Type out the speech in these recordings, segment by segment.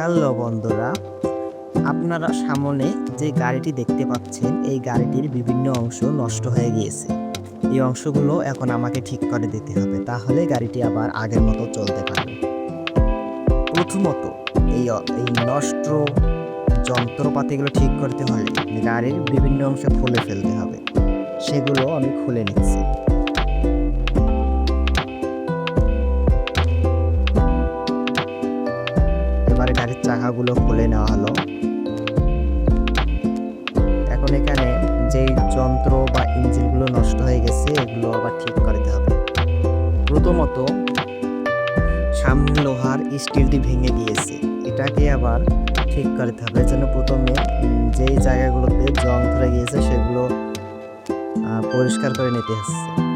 Hello বন্ধুরা, আপনারা সামনে যে গাড়িটি দেখতে পাচ্ছেন, এই গাড়িটির বিভিন্ন অংশ নষ্ট হয়ে গিয়েছে। এই অংশগুলো এখন আমাকে ঠিক করে দিতে হবে, তাহলে গাড়িটি আবার আগের মতো চলতে পারবে প্রথমত, এই এই নষ্ট যন্ত্রপাতিগুলো ঠিক করতে হলে গাড়ির বিভিন্ন অংশ খুলে ফেলতে হবে। সেগুলো আমি খুলে নিচ্ছি। গাড়ির চাকাগুলো খুলে নেওয়া হলো। এখন এখানে যেই যন্ত্র বা ইঞ্জিনগুলো নষ্ট হয়ে গেছে, এগুলো আবার ঠিক করতে হবে। প্রথমত, সামনে লোহার স্টিলটি ভেঙে গিয়েছে। এটাকে আবার ঠিক করতে হবে যেন প্রথমে যেই জায়গাগুলোতে জং ধরে গিয়েছে, সেগুলো পরিষ্কার করে নিতে হচ্ছে।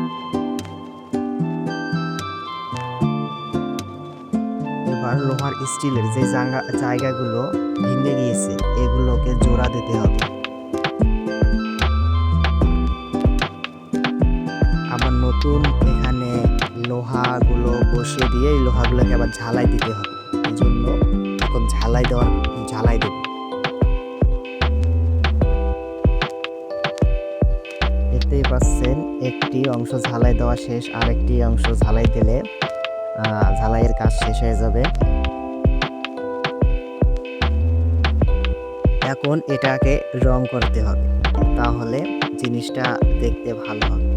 এবার লোহার স্টিলের যে জায়গা- জায়গাগুলো ভেঙে গিয়েছে, এগুলোকে জোড়া দিতে হবে। আবার নতুন এখানে লোহাগুলো বসিয়ে দিয়ে এই লোহাগুলোকে আবার ঝালাই দিতে হবে। এই জন্য এখন ঝালাই দেওয়ার, ঝালাই দেব। দেখতেই পাচ্ছেন, একটি অংশ ঝালাই দেওয়া শেষ, আরেকটি অংশ ঝালাই দিলে ঝালাইয়ের কাজ শেষ হয়ে যাবে। এখন এটাকে রং করতে হবে, তাহলে জিনিসটা দেখতে ভালো হবে।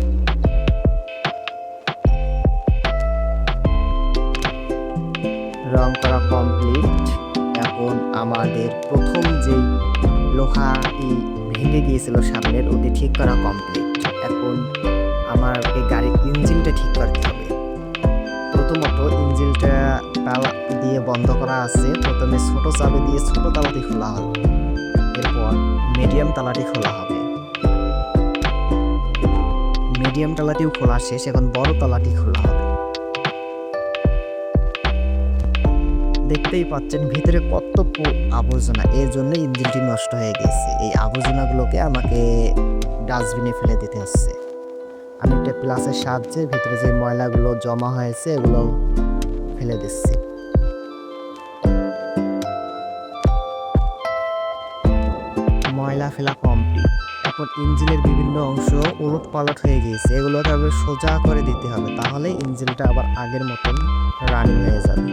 রং করা কমপ্লিট এখন আমাদের প্রথম যেই লোহাটি ভেঙে গিয়েছিল সামনের, ওটি ঠিক করা কমপ্লিট এখন আমাকে গাড়ির ইঞ্জিনটা ঠিক করতে হবে। দিয়ে বন্ধ করা আছে। প্রথমে ছোট চাবি দিয়ে ছোট তালাটি খোলা হবে এরপর মিডিয়াম তালাটি খোলা হবে। মিডিয়াম তালাটিও খোলা শেষ, এখন বড় তালাটি খোলা হবে। দেখতেই পাচ্ছেন, ভিতরে কত আবর্জনা। এই জন্য ইঞ্জিনটি নষ্ট হয়ে গেছে। এই আবর্জনাগুলোকে আমাকে ডাস্টবিনে ফেলে দিতে হচ্ছে। আমি একটা প্লাসের সাহায্যে ভিতরে যে ময়লাগুলো জমা হয়েছে, এগুলো ফেলে দিচ্ছি। ময়লা ফেলা কমপ্লিট। এখন ইঞ্জিনের বিভিন্ন অংশ উলট পালট হয়ে গিয়েছে। এগুলোকে আবার সোজা করে দিতে হবে। তাহলে ইঞ্জিনটা আবার আগের মতন রানিং হয়ে যাবে।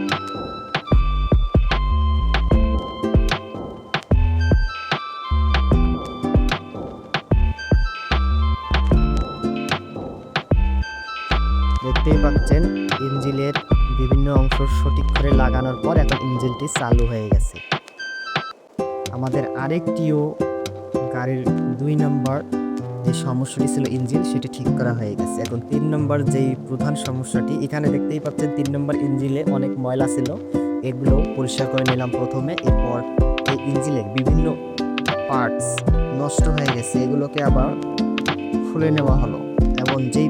দেখতেই পাচ্ছেন, ইঞ্জিনের বিভিন্ন অংশ সঠিক করে লাগানোর পর এখন ইঞ্জিনটি চালু হয়ে গেছে। আমাদের আরেকটিও গাড়ির দুই নম্বর যে সমস্যাটি ছিল ইঞ্জিন, সেটি ঠিক করা হয়ে গেছে। এখন তিন নম্বর যেই প্রধান সমস্যাটি, এখানে দেখতেই পাচ্ছেন তিন নম্বর ইঞ্জিনে অনেক ময়লা ছিল। এগুলো পরিষ্কার করে নিলাম প্রথমে। এরপর এই ইঞ্জিনের বিভিন্ন পার্টস নষ্ট হয়ে গেছে। এগুলোকে আবার খুলে নেওয়া হলো।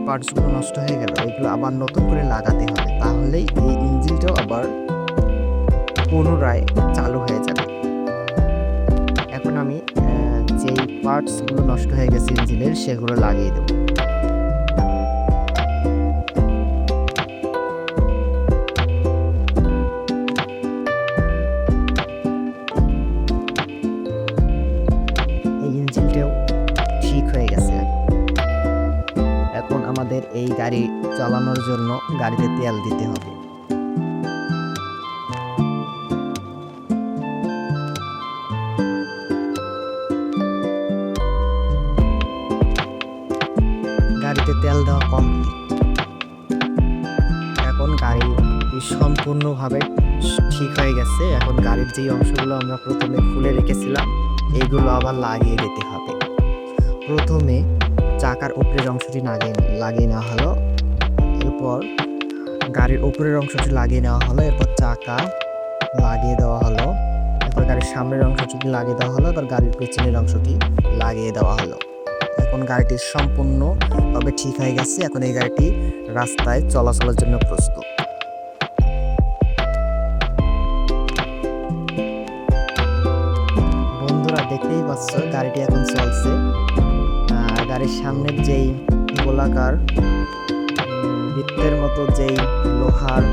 পার্টসগুলো নষ্ট হয়ে গেল, এগুলো আবার নতুন করে লাগাতে হবে। তাহলেই এই ইঞ্জিনটাও আবার পুনরায় চালু হয়ে যাবে। এখন আমি যেই পার্টসগুলো নষ্ট হয়ে গেছে ইঞ্জিনের, সেগুলো লাগিয়ে দেবো। ঠিক হয়ে গেছে। এখন আমাদের এই গাড়ি চালানোর জন্য গাড়িতে তেল দিতে হবে। গাড়িতে তেল দেওয়া কমপ্লিট এখন গাড়ি সম্পূর্ণভাবে ঠিক হয়ে গেছে। এখন গাড়ির যেই অংশগুলো আমরা প্রথমে খুলে রেখেছিলাম এইগুলো আবার লাগিয়ে দিতে হবে। প্রথমে চাকার উপরের অংশটি লাগিয়ে লাগিয়ে নেওয়া হলো। এরপর গাড়ির উপরের অংশটি লাগিয়ে নেওয়া হলো। এরপর চাকা লাগিয়ে দেওয়া হলো। এরপর গাড়ির সামনের অংশটি লাগিয়ে দেওয়া হলো। এবার গাড়ির পেছনের অংশটি লাগিয়ে দেওয়া হলো। এখন গাড়িটি সম্পূর্ণ তবে ঠিক হয়ে গেছে। এখন এই গাড়িটি রাস্তায় চলাচলের জন্য প্রস্তুত। বন্ধুরা, দেখতেই পাচ্ছ, গাড়িটি এখন চলছে। গাড়ির সামনের যেই গোলাকার বৃত্তের মতো যেই লোহার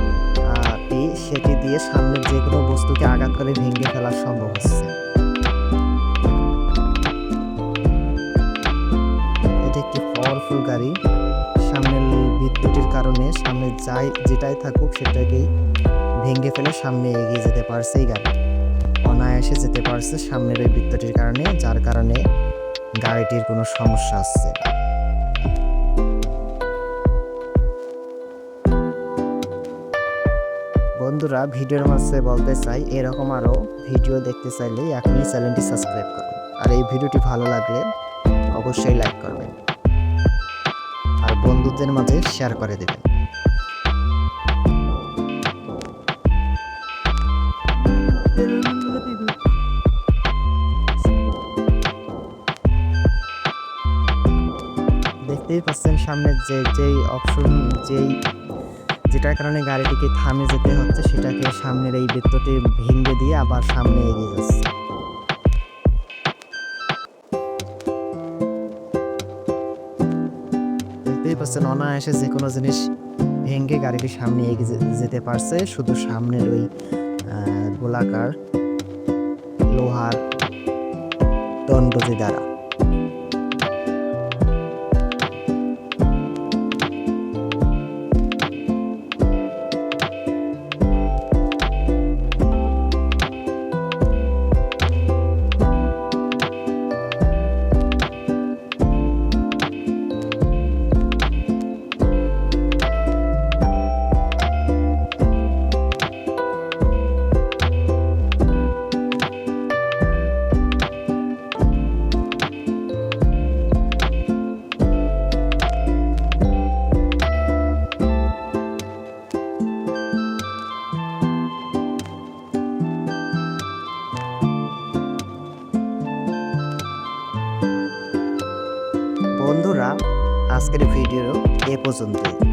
টি, সেটি দিয়ে সামনের যে কোনো বস্তুকে আঘাত করে ভেঙে ফেলা সম্ভব হচ্ছে। এটি একটি পাওয়ারফুল গাড়ি। সামনের বিদ্যুতের কারণে সামনে যাই, যেটাই থাকুক, সেটাকেই ভেঙে ফেলে সামনে এগিয়ে যেতে পারছে এই গাড়ি। অনায়াসে যেতে পারছে সামনের ওই বিদ্যুতের কারণে, যার কারণে গাড়িটির কোনো সমস্যা আসছে না। বন্ধুরা, ভিডিওর মাঝে বলতে চাই, এরকম আরও ভিডিও দেখতে চাইলে এখনই চ্যানেলটি সাবস্ক্রাইব করুন। আর এই ভিডিওটি ভালো লাগলে অবশ্যই লাইক করবেন। আর বন্ধুদের মাঝে শেয়ার করে দেবেন। দেখতেই পাচ্ছেন সামনে যে, যেই অপশন যেই, যেটার কারণে গাড়িটিকে থামে যেতে হচ্ছে, সেটাকে সামনের এই বৃত্তটি ভেঙে দিয়ে আবার সামনে এগিয়ে যাচ্ছে। দেখতেই পাচ্ছেন, অনায়াসে যে কোনো জিনিস ভেঙে গাড়িটি সামনে এগিয়ে যেতে পারছে, শুধু সামনের ওই গোলাকার লোহার দণ্ডজি দ্বারা আজকের ভিডিও এ পর্যন্তই।